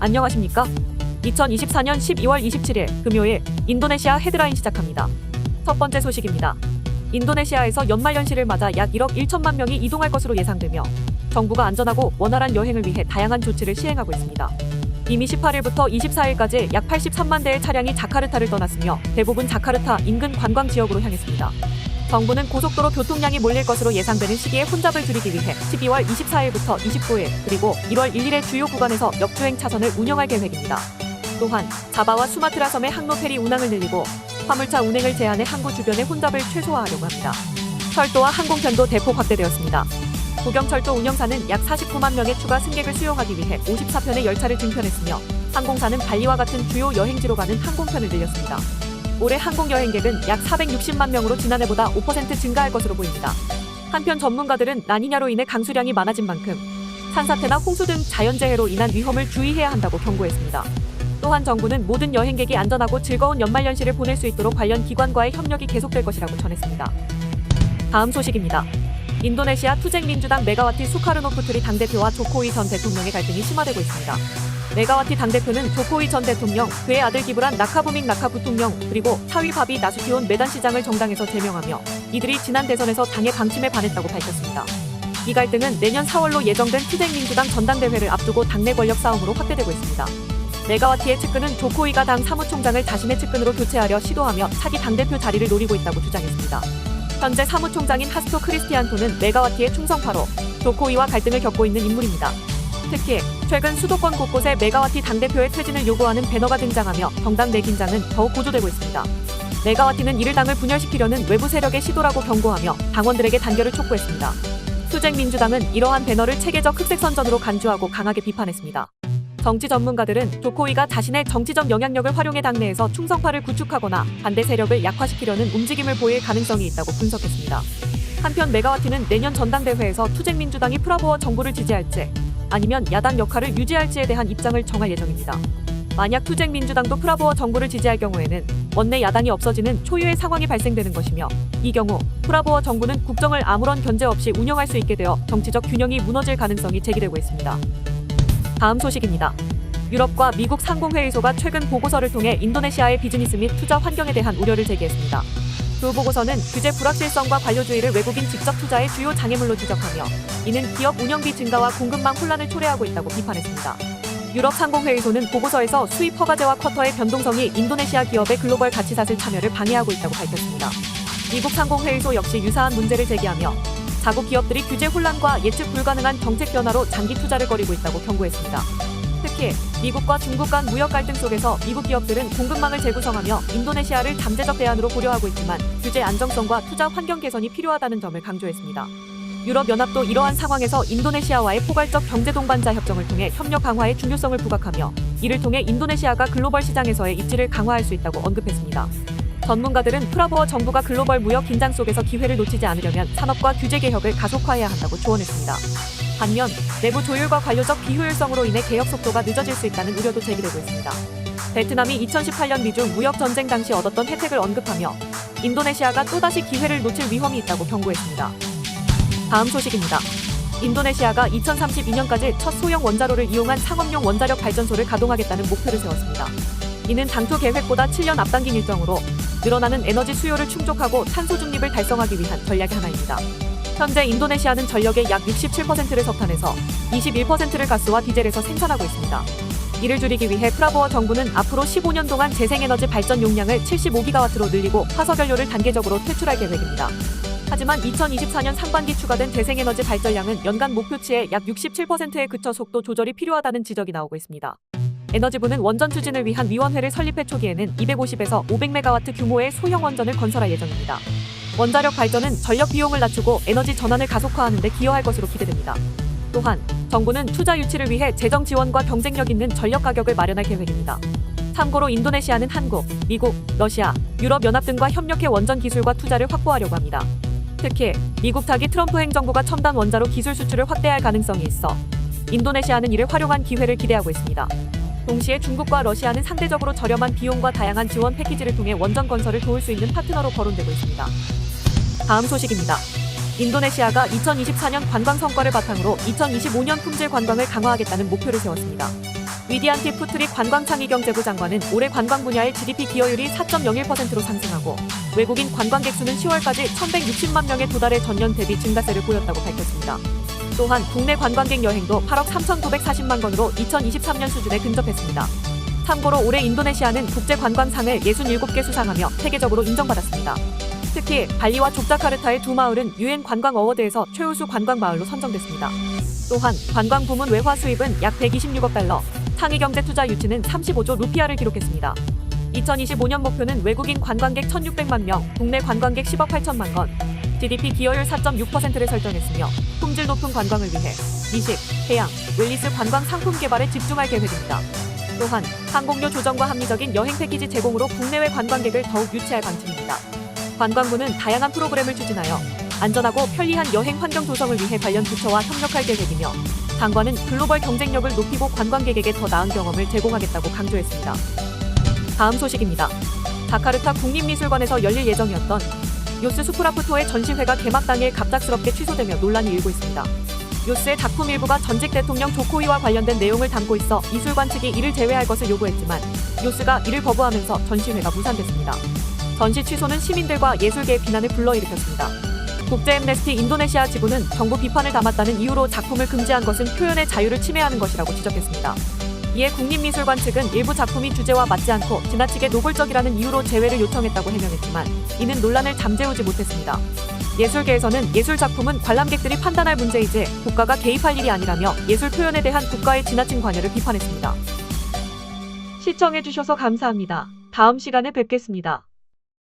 안녕하십니까? 2024년 12월 27일 금요일 인도네시아 헤드라인 시작합니다. 첫 번째 소식입니다. 인도네시아에서 연말연시를 맞아 약 1억 1천만 명이 이동할 것으로 예상되며 정부가 안전하고 원활한 여행을 위해 다양한 조치를 시행하고 있습니다. 이미 18일부터 24일까지 약 83만 대의 차량이 자카르타를 떠났으며 대부분 자카르타 인근 관광 지역으로 향했습니다. 정부는 고속도로 교통량이 몰릴 것으로 예상되는 시기에 혼잡을 줄이기 위해 12월 24일부터 29일 그리고 1월 1일에 주요 구간에서 역주행 차선을 운영할 계획입니다. 또한 자바와 수마트라 섬의 항로 페리 운항을 늘리고 화물차 운행을 제한해 항구 주변의 혼잡을 최소화하려고 합니다. 철도와 항공편도 대폭 확대되었습니다. 고경철도 운영사는 약 49만 명의 추가 승객을 수용하기 위해 54편의 열차를 증편했으며 항공사는 발리와 같은 주요 여행지로 가는 항공편을 늘렸습니다. 올해 항공 여행객은 약 460만 명으로 지난해보다 5% 증가할 것으로 보입니다. 한편 전문가들은 라니냐로 인해 강수량이 많아진 만큼 산사태나 홍수 등 자연재해로 인한 위험을 주의해야 한다고 경고했습니다. 또한 정부는 모든 여행객이 안전하고 즐거운 연말연시를 보낼 수 있도록 관련 기관과의 협력이 계속될 것이라고 전했습니다. 다음 소식입니다. 인도네시아 투쟁민주당 메가와티 수카르노프트리 당대표와 조코이 전 대통령의 갈등이 심화되고 있습니다. 메가와티 당대표는 조코이 전 대통령, 그의 아들 기브란 나카부밍 나카 부통령, 그리고 차위 바비 나수티온 메단 시장을 정당에서 제명하며 이들이 지난 대선에서 당의 방침에 반했다고 밝혔습니다. 이 갈등은 내년 4월로 예정된 투쟁민주당 전당대회를 앞두고 당내 권력 싸움으로 확대되고 있습니다. 메가와티의 측근은 조코이가 당 사무총장을 자신의 측근으로 교체하려 시도하며 차기 당대표 자리를 노리고 있다고 주장했습니다. 현재 사무총장인 하스토 크리스티안토는 메가와티의 충성파로 조코이와 갈등을 겪고 있는 인물입니다. 특히 최근 수도권 곳곳에 메가와티 당대표의 퇴진을 요구하는 배너가 등장하며 정당 내 긴장은 더욱 고조되고 있습니다. 메가와티는 이를 당을 분열시키려는 외부 세력의 시도라고 경고하며 당원들에게 단결을 촉구했습니다. 투쟁민주당은 이러한 배너를 체계적 흑색 선전으로 간주하고 강하게 비판했습니다. 정치 전문가들은 조코이가 자신의 정치적 영향력을 활용해 당내에서 충성파를 구축하거나 반대 세력을 약화시키려는 움직임을 보일 가능성이 있다고 분석했습니다. 한편 메가와티는 내년 전당대회에서 투쟁민주당이 프라보어 정부를 지지할지 아니면 야당 역할을 유지할지에 대한 입장을 정할 예정입니다. 만약 투쟁 민주당도 프라보어 정부를 지지할 경우에는 원내 야당이 없어지는 초유의 상황이 발생되는 것이며 이 경우 프라보어 정부는 국정을 아무런 견제 없이 운영할 수 있게 되어 정치적 균형이 무너질 가능성이 제기되고 있습니다. 다음 소식입니다. 유럽과 미국 상공회의소가 최근 보고서를 통해 인도네시아의 비즈니스 및 투자 환경에 대한 우려를 제기했습니다. 두 보고서는 규제 불확실성과 관료주의를 외국인 직접 투자의 주요 장애물로 지적하며 이는 기업 운영비 증가와 공급망 혼란을 초래하고 있다고 비판했습니다. 유럽 상공회의소는 보고서에서 수입 허가제와 쿼터의 변동성이 인도네시아 기업의 글로벌 가치사슬 참여를 방해하고 있다고 밝혔습니다. 미국 상공회의소 역시 유사한 문제를 제기하며 자국 기업들이 규제 혼란과 예측 불가능한 정책 변화로 장기 투자를 거리고 있다고 경고했습니다. 특히 미국과 중국 간 무역 갈등 속에서 미국 기업들은 공급망을 재구성하며 인도네시아를 잠재적 대안으로 고려하고 있지만 규제 안정성과 투자 환경 개선이 필요하다는 점을 강조했습니다. 유럽연합도 이러한 상황에서 인도네시아와의 포괄적 경제 동반자 협정을 통해 협력 강화의 중요성을 부각하며 이를 통해 인도네시아가 글로벌 시장에서의 입지를 강화할 수 있다고 언급했습니다. 전문가들은 프라보어 정부가 글로벌 무역 긴장 속에서 기회를 놓치지 않으려면 산업과 규제 개혁을 가속화해야 한다고 조언했습니다. 반면 내부 조율과 관료적 비효율성으로 인해 개혁 속도가 늦어질 수 있다는 우려도 제기되고 있습니다. 베트남이 2018년 미중 무역 전쟁 당시 얻었던 혜택을 언급하며 인도네시아가 또다시 기회를 놓칠 위험이 있다고 경고했습니다. 다음 소식입니다. 인도네시아가 2032년까지 첫 소형 원자로를 이용한 상업용 원자력 발전소를 가동하겠다는 목표를 세웠습니다. 이는 당초 계획보다 7년 앞당긴 일정으로 늘어나는 에너지 수요를 충족하고 탄소 중립을 달성하기 위한 전략의 하나입니다. 현재 인도네시아는 전력의 약 67%를 석탄에서 21%를 가스와 디젤에서 생산하고 있습니다. 이를 줄이기 위해 프라보어 정부는 앞으로 15년 동안 재생에너지 발전 용량을 75기가와트로 늘리고 화석연료를 단계적으로 퇴출할 계획입니다. 하지만 2024년 상반기 추가된 재생에너지 발전량은 연간 목표치의 약 67%에 그쳐 속도 조절이 필요하다는 지적이 나오고 있습니다. 에너지부는 원전 추진을 위한 위원회를 설립해 초기에는 250에서 500메가와트 규모의 소형 원전을 건설할 예정입니다. 원자력 발전은 전력 비용을 낮추고 에너지 전환을 가속화하는 데 기여할 것으로 기대됩니다. 또한 정부는 투자 유치를 위해 재정 지원과 경쟁력 있는 전력 가격을 마련할 계획입니다. 참고로 인도네시아는 한국, 미국, 러시아, 유럽 연합 등과 협력해 원전 기술과 투자를 확보하려고 합니다. 특히 미국 타기 트럼프 행정부가 첨단 원자로 기술 수출을 확대할 가능성이 있어 인도네시아는 이를 활용한 기회를 기대하고 있습니다. 동시에 중국과 러시아는 상대적으로 저렴한 비용과 다양한 지원 패키지를 통해 원전 건설을 도울 수 있는 파트너로 거론되고 있습니다. 다음 소식입니다. 인도네시아가 2024년 관광 성과를 바탕으로 2025년 품질 관광을 강화하겠다는 목표를 세웠습니다. 위디안티 푸트릭 관광창의경제부 장관은 올해 관광 분야의 GDP 기여율이 4.01%로 상승하고 외국인 관광객 수는 10월까지 1,160만 명에 도달해 전년 대비 증가세를 보였다고 밝혔습니다. 또한 국내 관광객 여행도 8억 3,940만 건으로 2023년 수준에 근접했습니다. 참고로 올해 인도네시아는 국제관광상을 67개 수상하며 세계적으로 인정받았습니다. 특히 발리와 족자카르타의 두 마을은 유엔 관광 어워드에서 최우수 관광 마을로 선정됐습니다. 또한 관광 부문 외화 수입은 약 126억 달러, 상위 경제 투자 유치는 35조 루피아를 기록했습니다. 2025년 목표는 외국인 관광객 1,600만 명, 국내 관광객 10억 8천만 건, GDP 기여율 4.6%를 설정했으며 품질 높은 관광을 위해 미식, 해양, 웰리스 관광 상품 개발에 집중할 계획입니다. 또한 항공료 조정과 합리적인 여행 패키지 제공으로 국내외 관광객을 더욱 유치할 방침입니다. 관광부는 다양한 프로그램을 추진하여 안전하고 편리한 여행 환경 조성을 위해 관련 부처와 협력할 계획이며 장관은 글로벌 경쟁력을 높이고 관광객에게 더 나은 경험을 제공하겠다고 강조했습니다. 다음 소식입니다. 자카르타 국립미술관에서 열릴 예정이었던 요스 수프라푸토의 전시회가 개막 당일 갑작스럽게 취소되며 논란이 일고 있습니다. 요스의 작품 일부가 전직 대통령 조코이와 관련된 내용을 담고 있어 미술관 측이 이를 제외할 것을 요구했지만 요스가 이를 거부하면서 전시회가 무산됐습니다. 전시 취소는 시민들과 예술계의 비난을 불러일으켰습니다. 국제 엠네스티 인도네시아 지부는 정부 비판을 담았다는 이유로 작품을 금지한 것은 표현의 자유를 침해하는 것이라고 지적했습니다. 이에 국립미술관 측은 일부 작품이 주제와 맞지 않고 지나치게 노골적이라는 이유로 제외를 요청했다고 해명했지만 이는 논란을 잠재우지 못했습니다. 예술계에서는 예술 작품은 관람객들이 판단할 문제이지 국가가 개입할 일이 아니라며 예술 표현에 대한 국가의 지나친 관여를 비판했습니다. 시청해주셔서 감사합니다. 다음 시간에 뵙겠습니다.